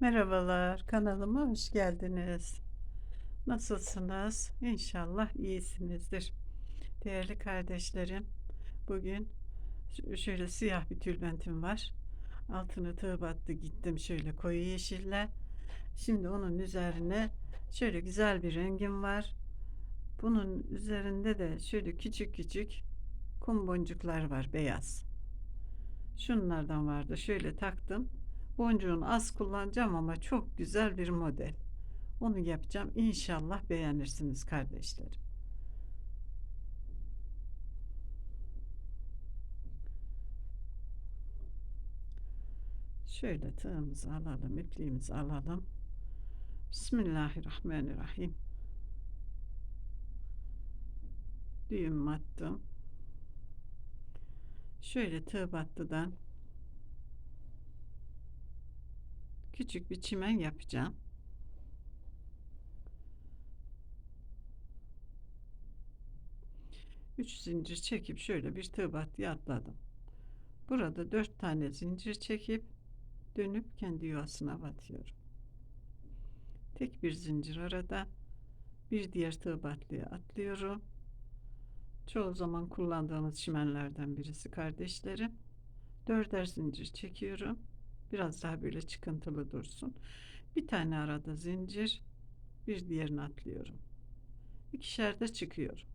Merhabalar, kanalıma hoş geldiniz. Nasılsınız? İnşallah iyisinizdir. Değerli kardeşlerim, bugün şöyle siyah bir tülbentim var. Altını tığ battı gittim şöyle koyu yeşille. Şimdi onun üzerine şöyle güzel bir rengim var. Bunun üzerinde de şöyle küçük küçük kum boncuklar var beyaz. Şunlardan vardı. Şöyle taktım. Boncuğunu az kullanacağım ama çok güzel bir model. Onu yapacağım. İnşallah beğenirsiniz kardeşlerim. Şöyle tığımızı alalım, ipliğimizi alalım. Bismillahirrahmanirrahim. Düğüm attım. Şöyle tığ battıdan küçük bir çimen yapacağım. Üç zincir çekip şöyle bir tığ battıya atladım. Burada dört tane zincir çekip dönüp kendi yuvasına batıyorum. Tek bir zincir arada bir diğer tığ atlıyorum. Çoğu zaman kullandığımız çimenlerden birisi kardeşlerim. Dörder zincir çekiyorum. Biraz daha böyle çıkıntılı dursun. Bir tane arada zincir, bir diğerini atlıyorum. İkişer de çıkıyorum.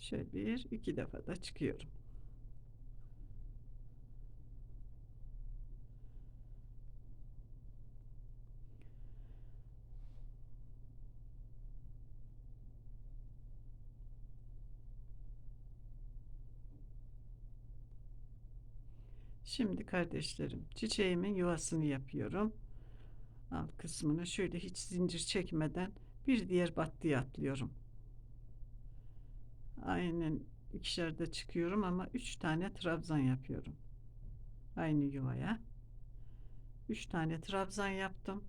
Şöyle bir, iki defa da çıkıyorum. Şimdi kardeşlerim çiçeğimin yuvasını yapıyorum. Alt kısmını şöyle hiç zincir çekmeden bir diğer battıya atlıyorum. Aynen ikişer de çıkıyorum ama üç tane trabzan yapıyorum. Aynı yuvaya. Üç tane trabzan yaptım.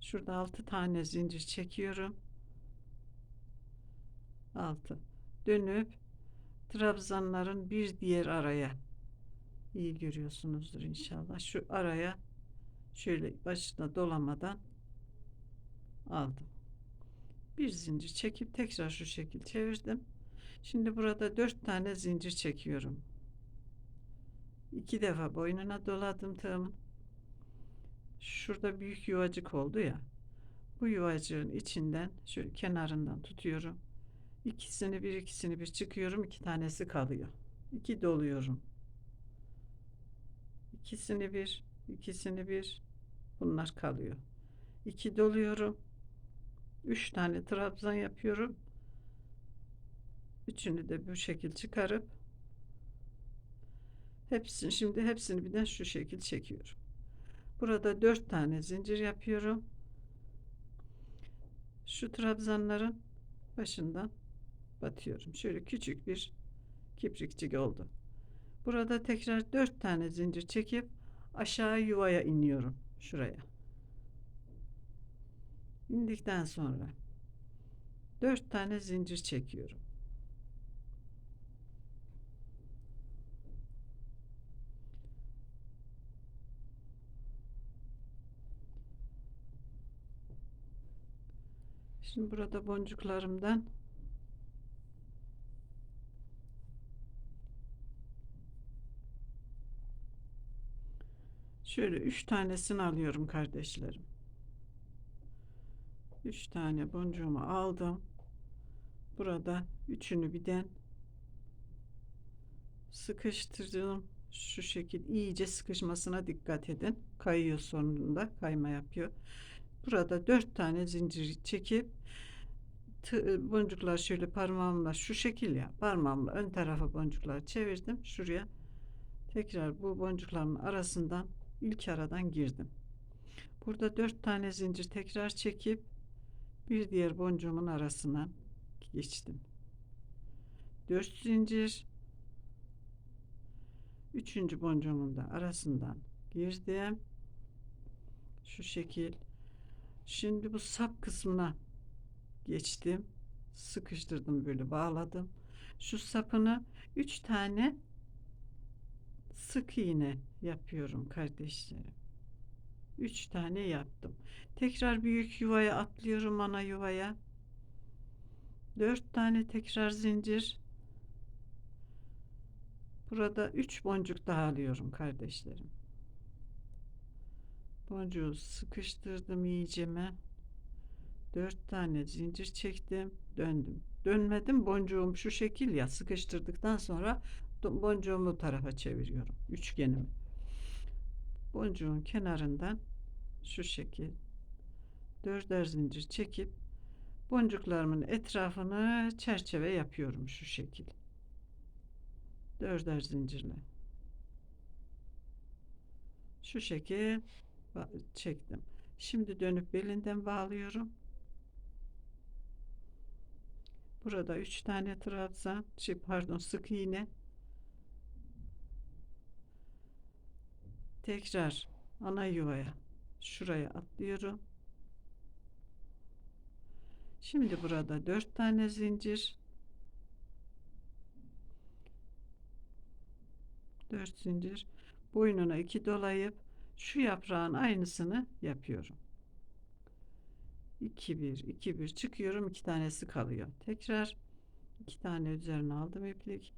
Şurada altı tane zincir çekiyorum. Altı. Dönüp trabzanların bir diğer araya iyi görüyorsunuzdur inşallah. Şu araya şöyle başına dolamadan aldım. Bir zincir çekip tekrar şu şekil çevirdim. Şimdi burada dört tane zincir çekiyorum. İki defa boynuna doladım tığımın. Şurada büyük yuvacık oldu ya. Bu yuvacığın içinden şöyle kenarından tutuyorum. İkisini bir ikisini bir çıkıyorum. iki tanesi kalıyor. İki doluyorum. İkisini bir, ikisini bir. Bunlar kalıyor. İki doluyorum. Üç tane trabzan yapıyorum. Üçünü de bu şekil çıkarıp hepsini şimdi hepsini birden şu şekil çekiyorum. Burada dört tane zincir yapıyorum. Şu trabzanların başından batıyorum. Şöyle küçük bir kiprikçik oldu. Burada tekrar dört tane zincir çekip aşağı yuvaya iniyorum. Şuraya. İndikten sonra dört tane zincir çekiyorum. Şimdi burada boncuklarımdan şöyle üç tanesini alıyorum kardeşlerim. Üç tane boncuğumu aldım. Burada üçünü birden sıkıştırdım. Şu şekil iyice sıkışmasına dikkat edin. Kayıyor sonunda kayma yapıyor. Burada dört tane zincir çekip tı- boncuklar şöyle parmağımla şu şekil ya parmağımla ön tarafa boncukları çevirdim şuraya tekrar bu boncukların arasından ilk aradan girdim burada dört tane zincir tekrar çekip bir diğer boncuğumun arasına geçtim dört zincir üçüncü boncuğumun da arasından girdim şu şekil şimdi bu sap kısmına geçtim. Sıkıştırdım böyle bağladım. şu sapını 3 tane sık iğne yapıyorum kardeşlerim. 3 tane yaptım. Tekrar büyük yuvaya atlıyorum ana yuvaya. 4 tane tekrar zincir. Burada 3 boncuk daha alıyorum kardeşlerim. Boncuğu sıkıştırdım iyiceme. 4 tane zincir çektim, döndüm. Dönmedim boncuğum şu şekil ya sıkıştırdıktan sonra boncuğumu tarafa çeviriyorum. Üçgenimi. Boncuğun kenarından şu şekil dörder zincir çekip boncuklarımın etrafını çerçeve yapıyorum şu şekil. Dörder zincirle. Şu şekil çektim. Şimdi dönüp belinden bağlıyorum. Burada üç tane trabzan, şey pardon sık iğne. Tekrar ana yuvaya şuraya atlıyorum. Şimdi burada dört tane zincir. Dört zincir. Boynuna iki dolayıp şu yaprağın aynısını yapıyorum. 2 1 2 1 çıkıyorum. iki tanesi kalıyor. Tekrar iki tane üzerine aldım iplik.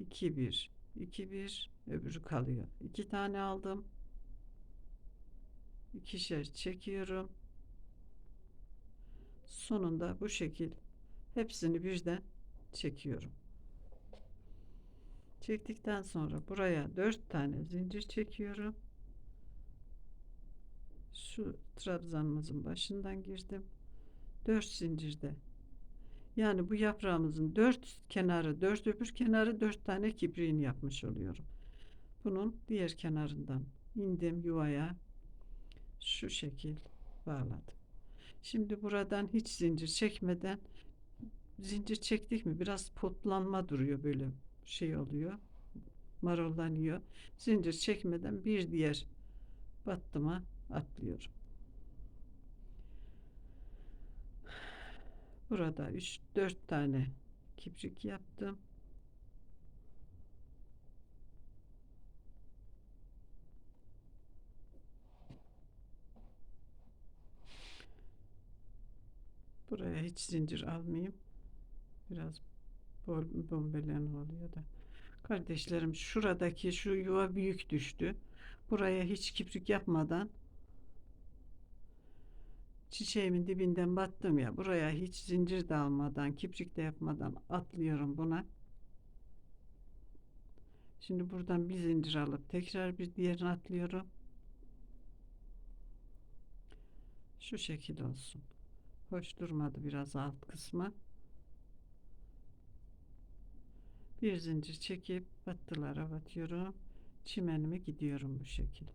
2 1 2 1 öbürü kalıyor. iki tane aldım. ikişer çekiyorum. Sonunda bu şekil hepsini birden çekiyorum. Çektikten sonra buraya 4 tane zincir çekiyorum. Şu trabzanımızın başından girdim. 4 zincirde. Yani bu yaprağımızın 4 kenarı, 4 öbür kenarı 4 tane kipriğini yapmış oluyorum. Bunun diğer kenarından indim yuvaya. Şu şekil bağladım. Şimdi buradan hiç zincir çekmeden zincir çektik mi biraz potlanma duruyor böyle şey oluyor. Marullanıyor. Zincir çekmeden bir diğer battıma atlıyorum. Burada 3 4 tane kiprik yaptım. Buraya hiç zincir almayayım. Biraz bol bombelen oluyor da. Kardeşlerim şuradaki şu yuva büyük düştü. Buraya hiç kiprik yapmadan çiçeğimin dibinden battım ya. Buraya hiç zincir de almadan, kiprik de yapmadan atlıyorum buna. Şimdi buradan bir zincir alıp tekrar bir diğerini atlıyorum. Şu şekil olsun. Hoş durmadı biraz alt kısmı. Bir zincir çekip battılara batıyorum. Çimenime gidiyorum bu şekil.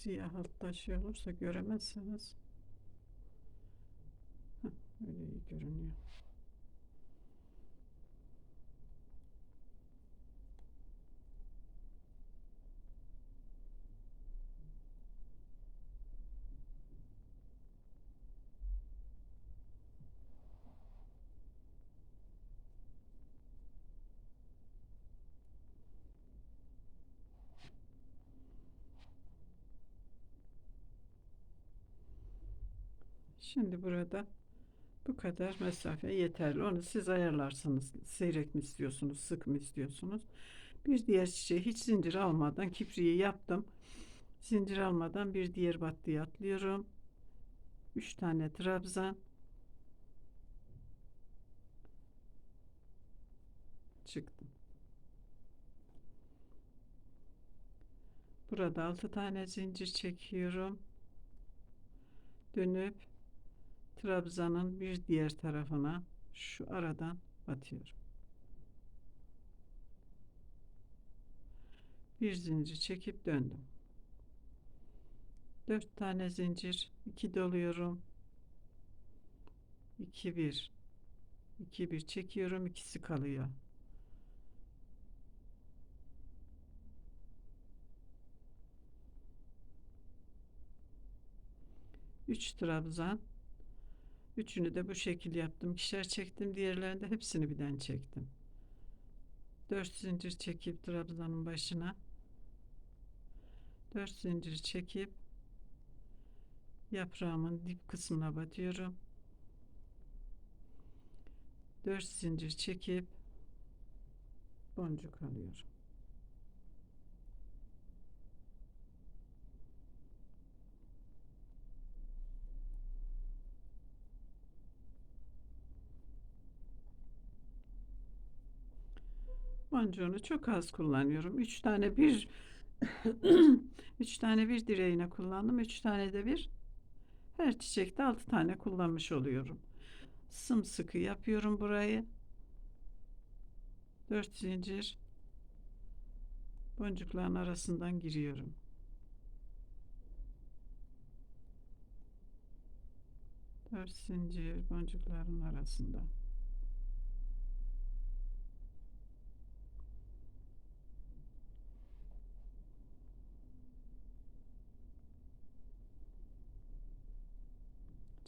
Siyah altta şey olursa göremezsiniz. Heh, öyle iyi görünüyor. Şimdi burada bu kadar mesafe yeterli. Onu siz ayarlarsınız. Seyrek mi istiyorsunuz, sık mı istiyorsunuz? Bir diğer çiçeği hiç zincir almadan kipriği yaptım. Zincir almadan bir diğer battıya atlıyorum. 3 tane trabzan. çıktım. Burada 6 tane zincir çekiyorum. Dönüp trabzanın bir diğer tarafına şu aradan batıyorum. Bir zincir çekip döndüm. 4 tane zincir, 2 doluyorum. 2 1 2 1 çekiyorum, ikisi kalıyor. Üç trabzan. Üçünü de bu şekil yaptım. İkişer çektim. Diğerlerinde hepsini birden çektim. Dört zincir çekip trabzanın başına. Dört zincir çekip yaprağımın dip kısmına batıyorum. 4 zincir çekip boncuk alıyorum. Boncuğunu çok az kullanıyorum. 3 tane bir 3 tane bir direğine kullandım. 3 tane de bir her çiçekte 6 tane kullanmış oluyorum. Sımsıkı yapıyorum burayı. 4 zincir boncukların arasından giriyorum. Dört zincir boncukların arasında.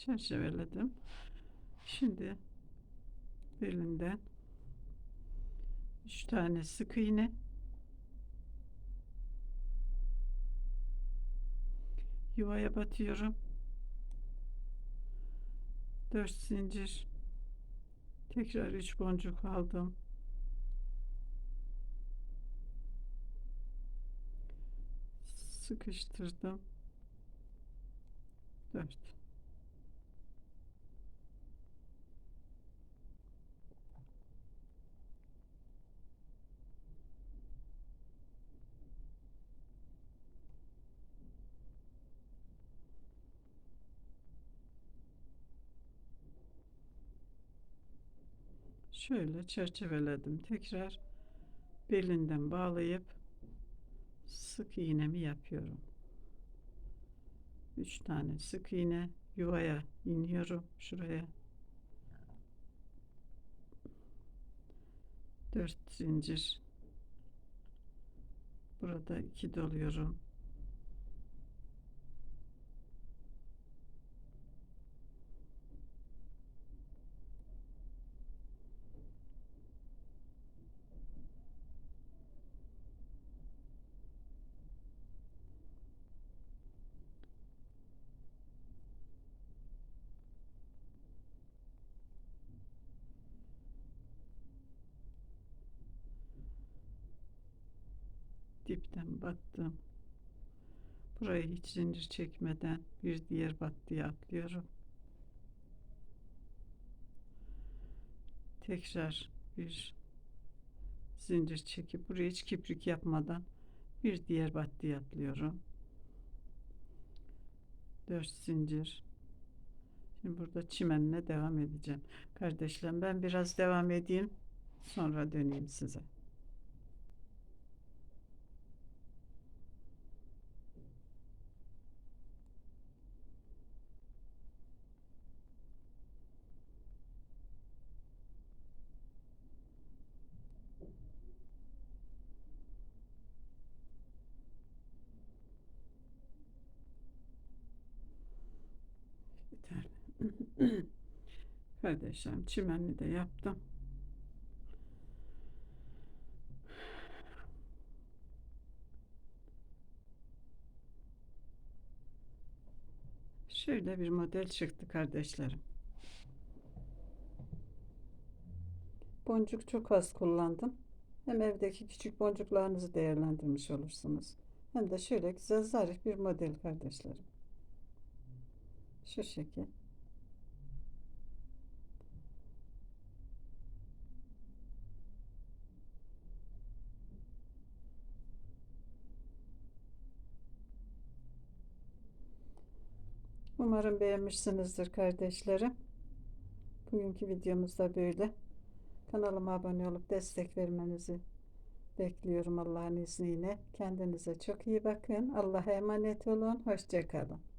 Çerçeveledim. Şimdi belinden 3 tane sık iğne yuvaya batıyorum. 4 zincir tekrar 3 boncuk aldım. Sıkıştırdım. 4 şöyle çerçeveledim tekrar belinden bağlayıp sık iğnemi yapıyorum. 3 tane sık iğne yuvaya iniyorum şuraya. 4 zincir. Burada 2 doluyorum dipten battım. Burayı hiç zincir çekmeden bir diğer battıya atlıyorum. Tekrar bir zincir çekip buraya hiç kiprik yapmadan bir diğer battıya atlıyorum. 4 zincir. Şimdi burada çimenle devam edeceğim. Kardeşlerim ben biraz devam edeyim. Sonra döneyim size. Yeterli. Kardeşlerim çimenli de yaptım. Şöyle bir model çıktı kardeşlerim. Boncuk çok az kullandım. Hem evdeki küçük boncuklarınızı değerlendirmiş olursunuz. Hem de şöyle güzel zarif bir model kardeşlerim. Şu şekil. Umarım beğenmişsinizdir kardeşlerim. Bugünkü videomuz da böyle. Kanalıma abone olup destek vermenizi bekliyorum Allah'ın izniyle. Kendinize çok iyi bakın. Allah'a emanet olun. Hoşçakalın.